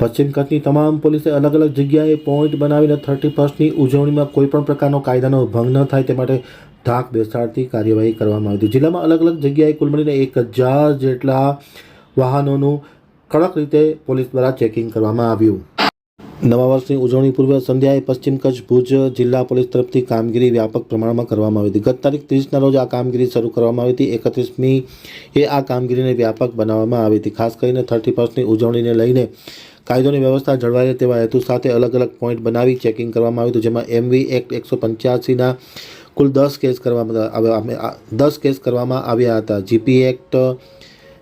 પશ્ચિમ કચ્છની તમામ પોલીસે અલગ અલગ જગ્યાએ પોઈન્ટ બનાવીને થર્ટી ફર્સ્ટની ઉજવણીમાં કોઈ પણ પ્રકારનો કાયદાનો ભંગ ન થાય તે માટે ધાક બેસાડતી કાર્યવાહી કરવામાં આવી હતી. જિલ્લામાં અલગ અલગ જગ્યાએ કુલ મળીને એક હજાર જેટલા વાહનોનું કડક રીતે પોલીસ દ્વારા ચેકિંગ કરવામાં આવ્યું. નવા વર્ષની ઉજવણી પૂર્વે સંધ્યાએ પશ્ચિમ કચ્છ ભુજ જિલ્લા પોલીસ તરફથી કામગીરી વ્યાપક પ્રમાણમાં કરવામાં આવી હતી. ગત તારીખ ત્રીસના રોજ આ કામગીરી શરૂ કરવામાં આવી હતી. એકત્રીસમી એ આ કામગીરીને વ્યાપક બનાવવામાં આવી હતી. ખાસ કરીને થર્ટી ફર્સ્ટની ઉજવણીને લઈને કાયદોની વ્યવસ્થા જળવાય તેવા હેતુ સાથે અલગ અલગ પોઈન્ટ બનાવી ચેકિંગ કરવામાં આવ્યું હતું જેમાં એમવી એક્ટ એકસો પંચ્યાસીના કુલ દસ કેસ કરવામાં દસ કેસ કરવામાં આવ્યા હતા. જીપી એક્ટ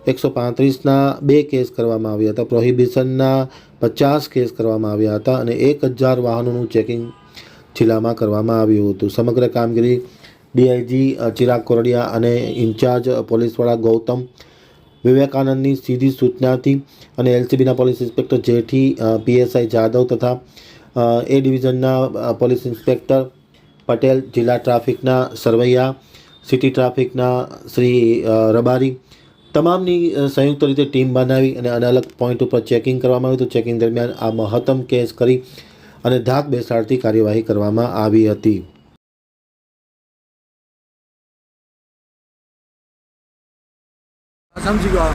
એકસો પાંત્રીસના બે કેસ કરવામાં આવ્યા હતા. પ્રોહિબિશનના પચાસ કેસ કરવામાં આવ્યા હતા અને એક હજાર વાહનોનું ચેકિંગ જિલ્લામાં કરવામાં આવ્યું હતું. સમગ્ર કામગીરી ડીઆઈજી ચિરાગ કોરડિયા અને ઇન્ચાર્જ પોલીસવાળા ગૌતમ વિવેકાનંદની સીધી સૂચનાથી અને એલસીબીના police inspector Jethi PSI Jadav તથા એ ડિવિઝનના પોલીસ ઇન્સ્પેક્ટર પટેલ, જિલ્લા ટ્રાફિકના સરવૈયા, સિટી ટ્રાફિકના શ્રી રબારી તમામની સંયુક્ત રીતે ટીમ બનાવી અને અલગ પોઈન્ટ ઉપર ચેકિંગ કરવામાં આવ્યું. હતું ચેકિંગ દરમિયાન આ મહત્તમ કેસ કરી અને ધાક બેસાડતી કાર્યવાહી કરવામાં આવી હતી. 삼지가